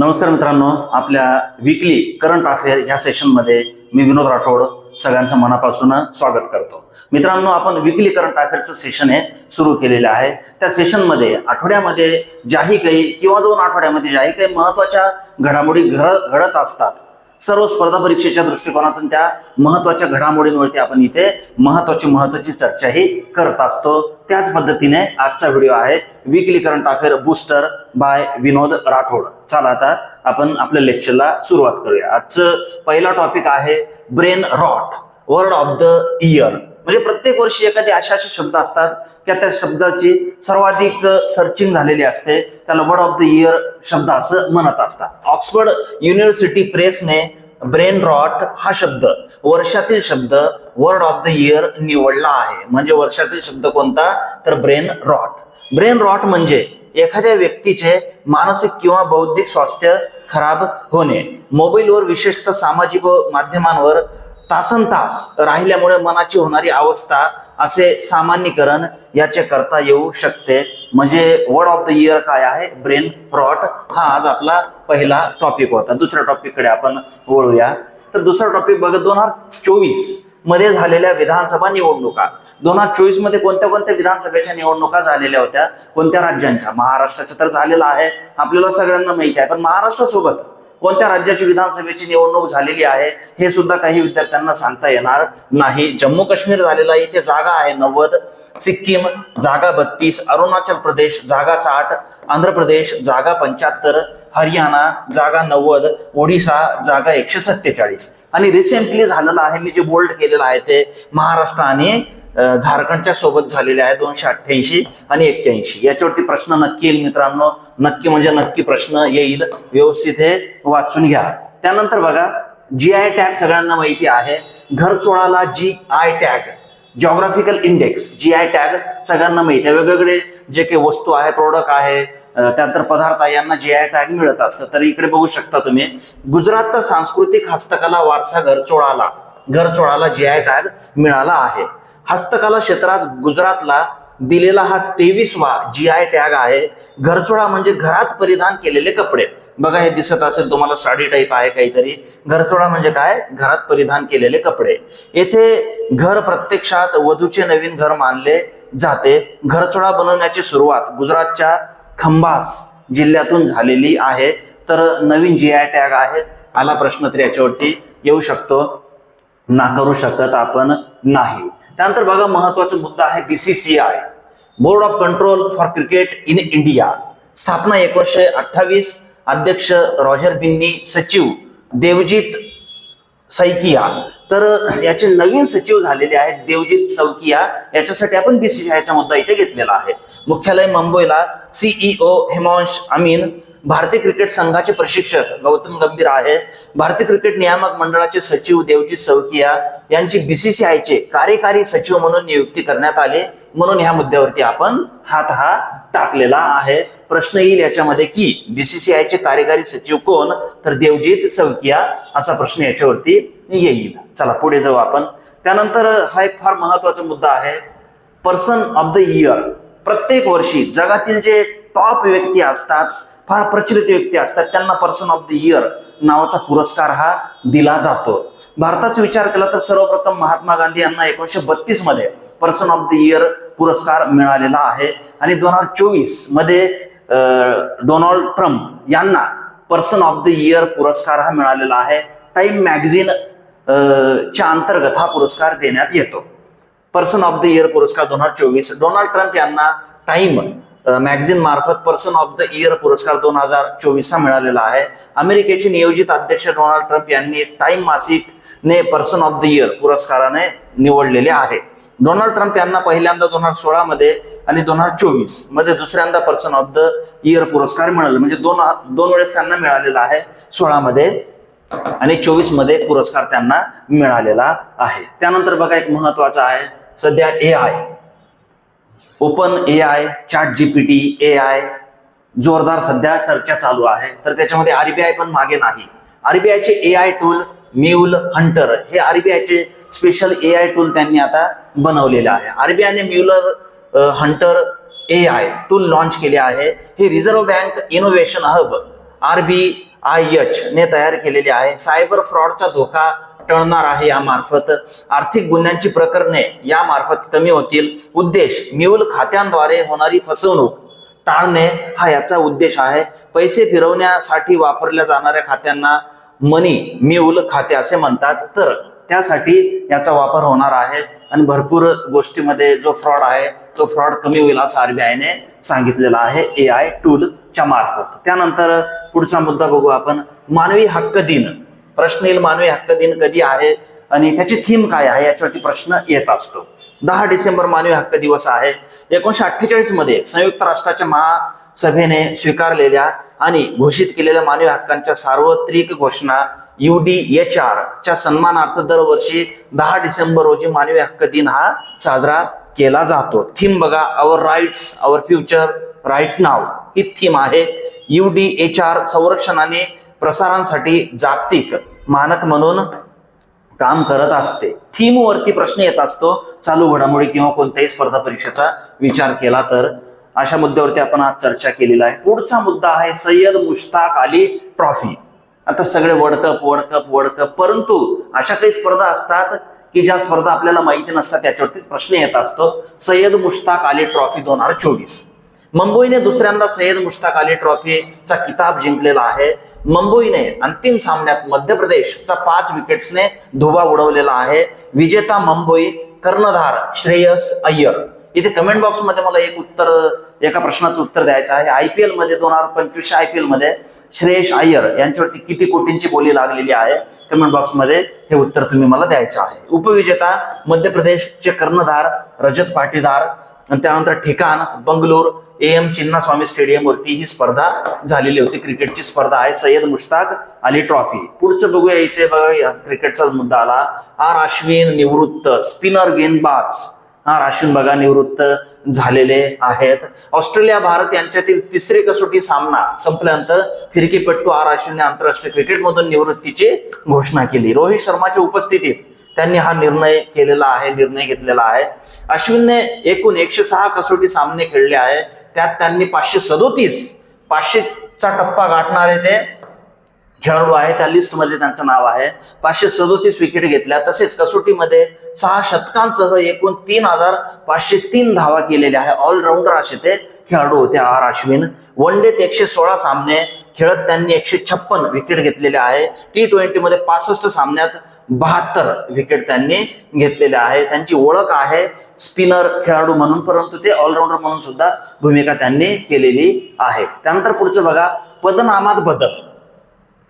नमस्कार मित्रांनो आपल्या विकली करंट अफेअर ह्या सेशनमध्ये मी विनोद राठोड सगळ्यांचं मनापासून स्वागत करतो. मित्रांनो आपण विकली करंट अफेअरचं सेशन हे सुरू केलेलं आहे. त्या सेशनमध्ये आठवड्यामध्ये ज्याही काही किंवा दोन आठवड्यामध्ये ज्याही काही महत्त्वाच्या घडामोडी घड घडत असतात सर्व स्पर्धा परीक्षेच्या दृष्टिकोनातून त्या महत्त्वाच्या घडामोडींवरती आपण इथे महत्वाची महत्वाची चर्चाही करत असतो. त्याच पद्धतीने आजचा व्हिडिओ आहे weekly current affair booster by Vinod Rathod. चला आता आपण आपल्या लेक्चरला सुरुवात करूया. आजचं पहिला टॉपिक आहे brain rot word of the year म्हणजे प्रत्येक वर्षी एखादे असे असे शब्द असतात की त्या शब्दाची सर्वाधिक सर्चिंग झालेली असते. त्याला वर्ड ऑफ द इयर शब्द असं म्हणत असतात. ऑक्सफर्ड युनिव्हर्सिटी प्रेसने ब्रेन रॉट हा शब्द वर्षातील शब्द वर्ड ऑफ द इयर निवडला आहे. म्हणजे वर्षातील शब्द कोणता? तर ब्रेन रॉट ब्रेन रॉट म्हणजे एखाद्या व्यक्तीचे मानसिक किंवा बौद्धिक स्वास्थ्य खराब होणे. मोबाईलवर विशेषतः सामाजिक माध्यमांवर तासन तास राहिल्यामुळे मनाची होणारी अवस्था असे सामान्यकरण याचे करता येऊ शकते. म्हणजे वर्ड ऑफ द इयर काय आहे? ब्रेन रॉट हा आज आपला पहिला टॉपिक होता. दुसऱ्या टॉपिककडे आपण वळूया. तर दुसरा टॉपिक बघा दोन हजार चोवीस. मध्ये झालेल्या विधानसभा निवडणुका. दोन हजार चोवीसमध्ये कोणत्या कोणत्या विधानसभेच्या निवडणुका झालेल्या होत्या? कोणत्या राज्यांच्या? महाराष्ट्राच्या तर झालेला आहे. आपल्याला सगळ्यांना माहिती आहे. पण महाराष्ट्रासोबत कोणत्या राज्याची विधानसभेची निवडणूक झालेली आहे? हे सुद्धा काही विद्यार्थ्यांना सांगता येणार नाही. जम्मू काश्मीर झालेला आहे. इथे जागा आहे नव्वद. सिक्कीम जागा बत्तीस. अरुणाचल प्रदेश जागा साठ. आंध्र प्रदेश जागा पंच्याहत्तर. हरियाणा जागा नव्वद. ओडिशा जागा एकशे सत्तेचाळीस. आणि रिसेंटली झालेलं आहे मी जे बोल्ड केलेलं आहे ते महाराष्ट्र आणि झारखंडच्या सोबत झालेले आहे दोनशे अठ्ठ्याऐंशी आणि एक्क्याऐंशी. याच्यावरती प्रश्न नक्की येईल मित्रांनो. नक्की म्हणजे नक्की प्रश्न येईल. व्यवस्थित हे वाचून घ्या. त्यानंतर बघा जी आय टॅग सगळ्यांना माहिती आहे. घर चोळाला G I tag geographical index G I tag सगळ्यांना माहिती आहे. वेगवेगळे जे काही वस्तू आहे प्रोडक्ट आहे त्यानंतर पदार्थ यांना जी आय टॅग मिळत असतं. तर इकडे बघू शकता तुम्ही गुजरातचा सांस्कृतिक हस्तकला वारसा घरचोळाला घरचोळाला जी आय टॅग मिळाला आहे. हस्तकला क्षेत्रात गुजरातला दिलेला हा तेवीसवा जी आय टॅग आहे. घरचोळा म्हणजे घरात परिधान केलेले कपडे. बघा हे दिसत असेल तुम्हाला साडी टाईप आहे काहीतरी. घरचोळा म्हणजे काय? घरात परिधान केलेले कपडे. येथे घर प्रत्यक्षात वधूचे नवीन घर मानले जाते. घरचोळा बनवण्याची सुरुवात गुजरातच्या खंबास जिल्ह्यातून झालेली आहे. तर नवीन जी आय टॅग आहे. आला प्रश्न तर याच्यावरती येऊ शकतो. नाकारू शकत आपण नाही. त्यानंतर बघा महत्त्वाचा मुद्दा आहे BCCI board of control for cricket in India स्थापना एकोणीसशे अठ्ठावीस. अध्यक्ष रॉजर बिन्नी सचिव. देवजीत सैकिया. तर याचे नवीन सचिव झालेले आहेत देवजीत सौकिया. याच्यासाठी आपण बीसीसीआयचा मुद्दा इथे घेतलेला आहे. मुख्यालय मुंबईला सीईओ हेमांश अमीन भारतीय क्रिकेट संघाचे प्रशिक्षक गौतम गंभीर आहे. भारतीय क्रिकेट नियामक मंडळाचे सचिव देवजीत सौकिया यांची बीसीसीआयचे कार्यकारी सचिव म्हणून नियुक्ती करण्यात आले. म्हणून ह्या मुद्द्यावरती आपण हात हा टाकलेला आहे. प्रश्न येईल याच्यामध्ये की बीसीसीआयचे कार्यकारी सचिव कोण? तर देवजीत सवकिया असा प्रश्न याच्यावरती येईल. चला पुढे जाऊ आपण. त्यानंतर हा एक फार महत्त्वाचा मुद्दा आहे. पर्सन ऑफ द इयर प्रत्येक वर्षी जगातील जे टॉप व्यक्ती असतात फार प्रचलित व्यक्ती असतात त्यांना पर्सन ऑफ द इयर नावाचा पुरस्कार हा दिला जातो. भारताचा विचार केला तर सर्वप्रथम महात्मा गांधी यांना एकोणीसशे बत्तीसमध्ये पर्सन ऑफ द इयर पुरस्कार मिळालेला आहे. आणि दोन हजार चोवीसमध्ये डोनाल्ड ट्रम्प यांना पर्सन ऑफ द इयर पुरस्कार हा मिळालेला आहे. टाइम मॅगझिन च्या अंतर्गत हा पुरस्कार देण्यात येतो. पर्सन ऑफ द इयर पुरस्कार दोन हजार चोवीस. डोनाल्ड ट्रम्प यांना टाइम मॅगझिन मार्फत पर्सन ऑफ द इयर पुरस्कार दोन हजार चोवीस हा मिळालेला आहे. अमेरिकेचे नियोजित अध्यक्ष डोनाल्ड ट्रम्प यांनी टाइम मासिकने पर्सन ऑफ द इयर पुरस्काराने निवडलेले आहे. डोनाल्ड ट्रम्प यांना पहिल्यांदा दोन हजार सोळा मध्ये आणि दोन हजार चोवीसमध्ये दुसऱ्यांदा पर्सन ऑफ द इयर पुरस्कार मिळाला. म्हणजे दोन दोन वेळेस त्यांना मिळालेला आहे सोळा मध्ये आणि चोवीसमध्ये पुरस्कार त्यांना मिळालेला आहे. त्यानंतर बघा एक महत्त्वाचा आहे सध्या A I open A I chat GPT A I जोरदार सध्या चर्चा चालू आहे. तर त्याच्यामध्ये आरबीआय पण मागे नाही. आरबीआयचे A I tool mule hunter हे आरबीआयचे स्पेशल ए आय टूल त्यांनी आता बनवलेले आहे. आरबीआयने muler hunter A I tool launch केले आहे. हे reserve bank innovation hub R B I H ने तयार केलेली आहे. सायबर फ्रॉडचा धोका टळणार आहे यामार्फत. आर्थिक गुन्ह्यांची प्रकरणे यामार्फत कमी होतील. उद्देश म्यूल खात्यांद्वारे होणारी फसवणूक टाळणे हा याचा उद्देश आहे. पैसे फिरवण्यासाठी वापरल्या जाणाऱ्या खात्यांना मनी म्यूल खाते असे म्हणतात. तर त्यासाठी याचा वापर होणार आहे. आणि भरपूर गोष्टीमध्ये जो फ्रॉड आहे तो फ्रॉड कमी होईल असं आरबीआयने सांगितलेलं आहे. ए आय टूलच्या मार्फत. त्यानंतर पुढचा मुद्दा बघू आपण. मानवी हक्क दिन. प्रश्न येईल मानवी हक्क दिन कधी आहे? आणि त्याची थीम काय आहे? याच्यावरती प्रश्न येत असतो. दहा डिसेंबर मानवी हक्क दिवस आहे. एकोणीशे अठ्ठेचाळीसमध्ये संयुक्त राष्ट्राच्या महासभेने स्वीकारलेल्या आणि घोषित केलेल्या मानवी हक्कांच्या सार्वत्रिक घोषणा यू डी एच आर च्या सन्मानार्थ दरवर्षी दहा डिसेंबर रोजी मानवी हक्क दिन हा साजरा केला जातो. थीम बघा our rights our future right नाव ही थीम आहे. यू डी एच आर संरक्षण आणि प्रसारांसाठी जागतिक मानक म्हणून काम करत असते. थीमवरती प्रश्न येत असतो चालू घडामोडी किंवा कोणत्याही स्पर्धा परीक्षेचा विचार केला तर. अशा मुद्द्यावरती आपण आज चर्चा केलेला आहे. पुढचा मुद्दा आहे सय्यद मुश्ताक अली ट्रॉफी. आता सगळे world cup world cup world cup परंतु अशा काही स्पर्धा असतात की ज्या स्पर्धा आपल्याला माहिती नसतात त्याच्यावरती प्रश्न येत असतो. सय्यद मुश्ताक अली ट्रॉफी दोन हजार चोवीस. मुंबईने दुसऱ्यांदा सय्यद मुश्ताक अली ट्रॉफीचा किताब जिंकलेला आहे. मुंबईने अंतिम सामन्यात मध्य प्रदेशचा पाच विकेट्सने धुवा उडवलेला आहे. विजेता मुंबई कर्णधार श्रेयस अय्यर. इथे कमेंट बॉक्समध्ये मला एक उत्तर एका प्रश्नाचं उत्तर द्यायचं आहे. आय पी मध्ये दोन हजार पंचवीसच्या आय पी मध्ये श्रेयस अय्यर यांच्यावरती किती कोटींची बोली लागलेली आहे? कमेंट बॉक्समध्ये हे उत्तर तुम्ही मला द्यायचं आहे. उपविजेता मध्य प्रदेशचे कर्णधार रजत पाटीदार आणि त्यानंतर ठिकाण बंगलोर ए एम चिन्नास्वामी स्टेडियमवरती ही स्पर्धा झालेली होती. क्रिकेटची स्पर्धा आहे. सय्यद मुश्ताक अली ट्रॉफी पुढचं बघूया इथे बघा क्रिकेटचा मुद्दा आला. आर अश्विन निवृत्त. स्पिनर गेंदबाज आर अश्विन बघा निवृत्त झालेले आहेत. ऑस्ट्रेलिया भारत यांच्यातील तिसरे कसोटी सामना संपल्यानंतर फिरकीपट्टू आर अश्विनने आंतरराष्ट्रीय क्रिकेटमधून निवृत्तीची घोषणा केली. रोहित शर्माच्या उपस्थितीत त्यांनी हा निर्णय केलेला आहे निर्णय घेतलेला आहे. अश्विनने एकूण एकशे सहा कसोटी सामने खेळले आहे. त्यात त्यांनी पाचशे सदोतीस पाचशेचा टप्पा गाठणारे ते खेळाडू आहे त्या लिस्टमध्ये त्यांचं नाव आहे. पाचशे सदोतीस विकेट घेतल्या. तसेच कसोटीमध्ये सहा शतकांसह एकूण तीन हजार पाचशे तीन धावा केलेल्या आहे. ऑलराऊंडर असे ते खेळाडू होते आर अश्विन. वन डेत एकशे सोळा सामने खेळत त्यांनी एकशे छप्पन विकेट घेतलेले आहे. टी ट्वेंटीमध्ये पासष्ट सामन्यात बहात्तर विकेट त्यांनी घेतलेले आहे. त्यांची ओळख आहे स्पिनर खेळाडू म्हणून परंतु ते ऑलराऊंडर म्हणून सुद्धा भूमिका त्यांनी केलेली आहे. त्यानंतर पुढचं बघा पदनामात बदल.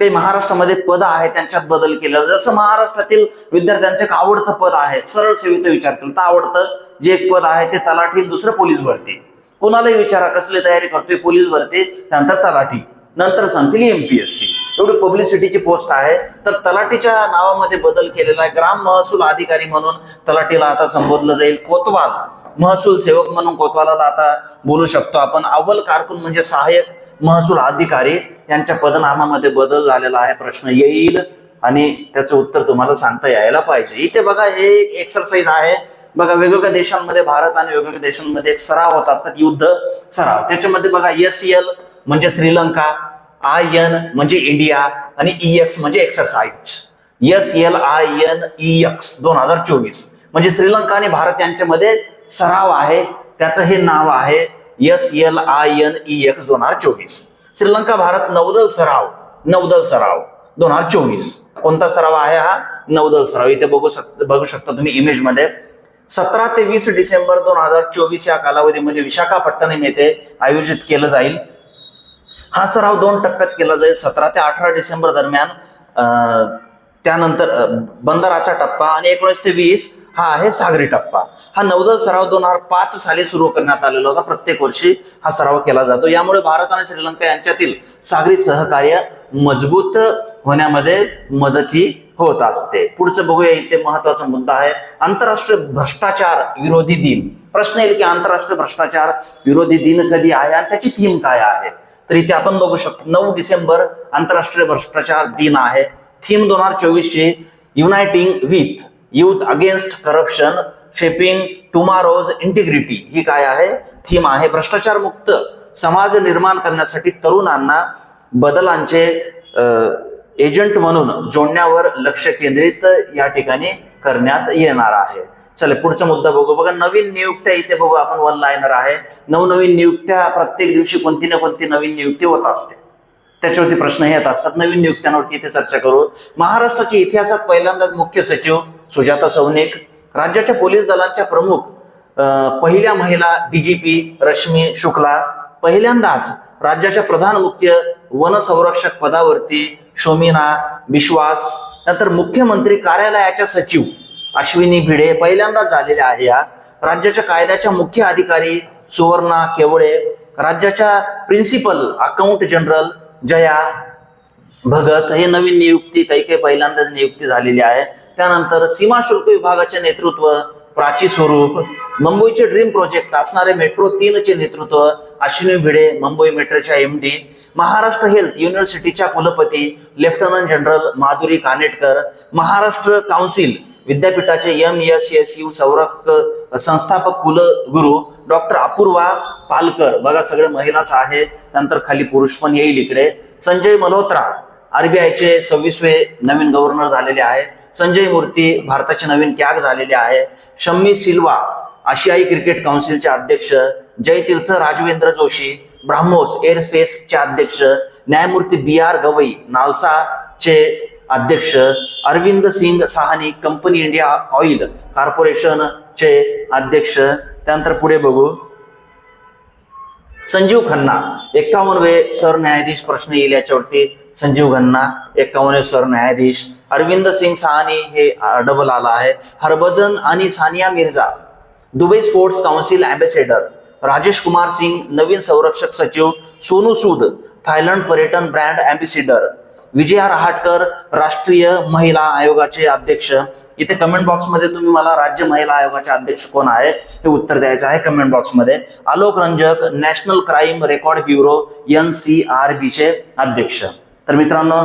काही महाराष्ट्रामध्ये पद आहे त्यांच्यात बदल केलं जसं महाराष्ट्रातील विद्यार्थ्यांचे एक आवडतं पद आहे सरळ सेवेचा विचार केला तर आवडतं जे एक पद आहे ते तलाठी दुसरं पोलीस भरती कोणालाही विचारा कसली तयारी करतोय पोलीस भरती त्यानंतर तलाठी. नंतर सांगतील एमपीएससी एवढी पब्लिसिटीची पोस्ट आहे. तर तलाठीच्या नावामध्ये बदल केलेला आहे. ग्राम महसूल अधिकारी म्हणून तलाठीला आता संबोधलं जाईल. कोतवाल महसूल सेवक म्हणून कोतवालाला आता बोलू शकतो आपण. अव्वल कारकून म्हणजे सहाय्यक महसूल अधिकारी. यांच्या पदनामामध्ये बदल झालेला आहे. प्रश्न येईल आणि त्याचं उत्तर तुम्हाला सांगता यायला पाहिजे. इथे बघा हे एक एक्सरसाइज आहे. बघा वेगवेगळ्या देशांमध्ये भारत आणि वेगवेगळ्या देशांमध्ये एक सराव होत असतात. युद्ध सराव. त्याच्यामध्ये बघा एस एल म्हणजे श्रीलंका आय एन म्हणजे इंडिया आणि ई एक्स म्हणजे exercise S L I N E X दोन हजार चोवीस. म्हणजे श्रीलंका आणि भारत यांच्यामध्ये सराव आहे त्याचं हे नाव आहे S L I N E X दोन हजार चोवीस. श्रीलंका भारत नौदल सराव नौदल सराव दोन हजार चोवीस. कोणता सराव आहे हा? नौदल सराव. इथे बघू शक बघू शकता तुम्ही इमेजमध्ये. सतरा ते वीस डिसेंबर दोन हजार चोवीस या कालावधीमध्ये विशाखापट्टणम येथे आयोजित केलं जाईल. हा सराव दोन टप्प्यात केला जाईल. सतरा ते अठरा डिसेंबर दरम्यान त्यानंतर बंदराचा टप्पा आणि एकोणीस ते वीस हा आहे सागरी टप्पा. हा नौदल सराव दोन हजार पाच साली सुरू करण्यात आलेला होता. प्रत्येक वर्षी हा सराव केला जातो. यामुळे भारत आणि श्रीलंका यांच्यातील सागरी सहकार्य मजबूत होण्यामध्ये मदती होत असते. पुढचं बघूया. इथे महत्त्वाचा मुद्दा आहे. आंतरराष्ट्रीय भ्रष्टाचार विरोधी दिन. प्रश्न येईल की आंतरराष्ट्रीय भ्रष्टाचार विरोधी दिन कधी आहे आणि त्याची थीम काय आहे? तर इथे आपण बघू शकतो. नऊ डिसेंबर आंतरराष्ट्रीय भ्रष्टाचार दिन आहे. थीम दोन हजार चोवीसशे uniting with youth against corruption shaping tomorrow's integrity ही काय आहे? थीम आहे भ्रष्टाचार मुक्त समाज निर्माण करण्यासाठी तरुणांना बदलांचे एजंट म्हणून जोडण्यावर लक्ष केंद्रित या ठिकाणी करण्यात येणार आहे. चला पुढचा मुद्दा बघू. बघा नवीन नियुक्त्या इथे बघू. आपण वन लाईनर आहे. नवनवीन नियुक्त्या प्रत्येक दिवशी कोणती ना कोणती नवीन नियुक्ती होत असते. त्याच्यावरती प्रश्न येत असतात. नवीन नियुक्त्यांवरती इथे चर्चा करू. महाराष्ट्राच्या इतिहासात पहिल्यांदाच मुख्य सचिव सुजाता सौनिक राज्याच्या पोलीस दलांच्या प्रमुख पहिल्या महिला डीजीपी रश्मी शुक्ला पहिल्यांदाच राज्याच्या प्रधान मुख्य वन संरक्षक पदावरती शोमिना विश्वास नंतर मुख्यमंत्री कार्यालयाच्या सचिव अश्विनी भिडे पहिल्यांदाच झालेल्या आहे या. राज्याच्या कायद्याच्या मुख्य अधिकारी सुवर्णा केवळे राज्याच्या principal account general Jaya Bhagat हे नवीन नियुक्ती काही काही पहिल्यांदाच नियुक्ती झालेली आहे. त्यानंतर सीमा शुल्क विभागाचे नेतृत्व प्राची स्वरूप मुंबईचे ड्रीम प्रोजेक्ट असणारे मेट्रो तीन चे नेतृत्व अश्विनी भिडे मुंबई मेट्रोच्या एम डी महाराष्ट्र हेल्थ युनिव्हर्सिटीच्या कुलपती lieutenant general Madhuri Kanetkar Maharashtra council विद्यापीठाचे एम एस एस यू संरक संस्थापक कुलगुरू डॉक्टर अपूर्वा पालकर. बघा सगळे महिलाच आहे. नंतर खाली पुरुष पण येईल इकडे. संजय मल्होत्रा आरबीआयचे सव्वीसवे नवीन गव्हर्नर झालेले आहे संजय मूर्ती भारताचे नवीन त्याग झालेले आहे. शम्मी सिल्वा आशियाई क्रिकेट काउन्सिलचे अध्यक्ष जयतीर्थ राजवेंद्र जोशी ब्राह्मोस एअरस्पेसचे अध्यक्ष न्यायमूर्ती बी आर गवई नालसाचे अध्यक्ष Arvind Singh Sahani company India oil कॉर्पोरेशनचे अध्यक्ष. त्यानंतर पुढे बघू. संजीव खन्ना. एक्कावनवे सरन्यायाधीश प्रश्न येईल याच्यावरती संजीव खन्ना एक्कावनवे सरन्यायाधीश. अरविंद सिंग साहनी हे डबल आला आहे. हरभजन आणि Sania Mirza Dubai sports council ambassador Rajesh Kumar Singh नवीन संरक्षक सचिव. सोनू सूद थायलंड पर्यटन ब्रँड अँबॅसिडर विजया रहाटकर राष्ट्रीय महिला आयोगाचे अध्यक्ष. इथे कमेंट बॉक्समध्ये तुम्ही मला राज्य महिला आयोगाचे अध्यक्ष कोण आहे हे उत्तर द्यायचं आहे कमेंट बॉक्समध्ये Alok Ranjak national crime record bureau N C R बीचे अध्यक्ष. तर मित्रांनो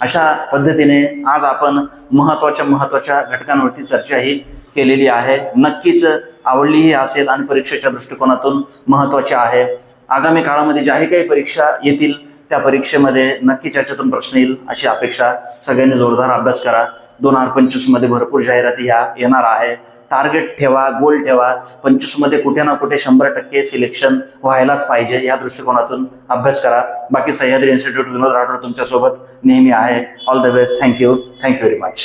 अशा पद्धतीने आज आपण महत्त्वाच्या महत्त्वाच्या घटकांवरती चर्चा ही केलेली आहे. नक्कीच आवडलीही असेल आणि परीक्षेच्या दृष्टिकोनातून महत्वाची आहे. आगामी काळामध्ये ज्याही काही परीक्षा येतील त्या परीक्षेमध्ये नक्कीच याच्यातून प्रश्न येईल अशी अपेक्षा. सगळ्यांनी जोरदार अभ्यास करा. दोन हजार पंचवीसमध्ये भरपूर जाहिराती या येणार आहे. टार्गेट ठेवा गोल ठेवा. पंचवीसमध्ये कुठे ना कुठे शंभर टक्के सिलेक्शन व्हायलाच पाहिजे. या दृष्टिकोनातून अभ्यास करा. बाकी सह्याद्री इन्स्टिट्यूट विनोद राठोड तुमच्यासोबत नेहमी आहे. All the best thank you thank you very much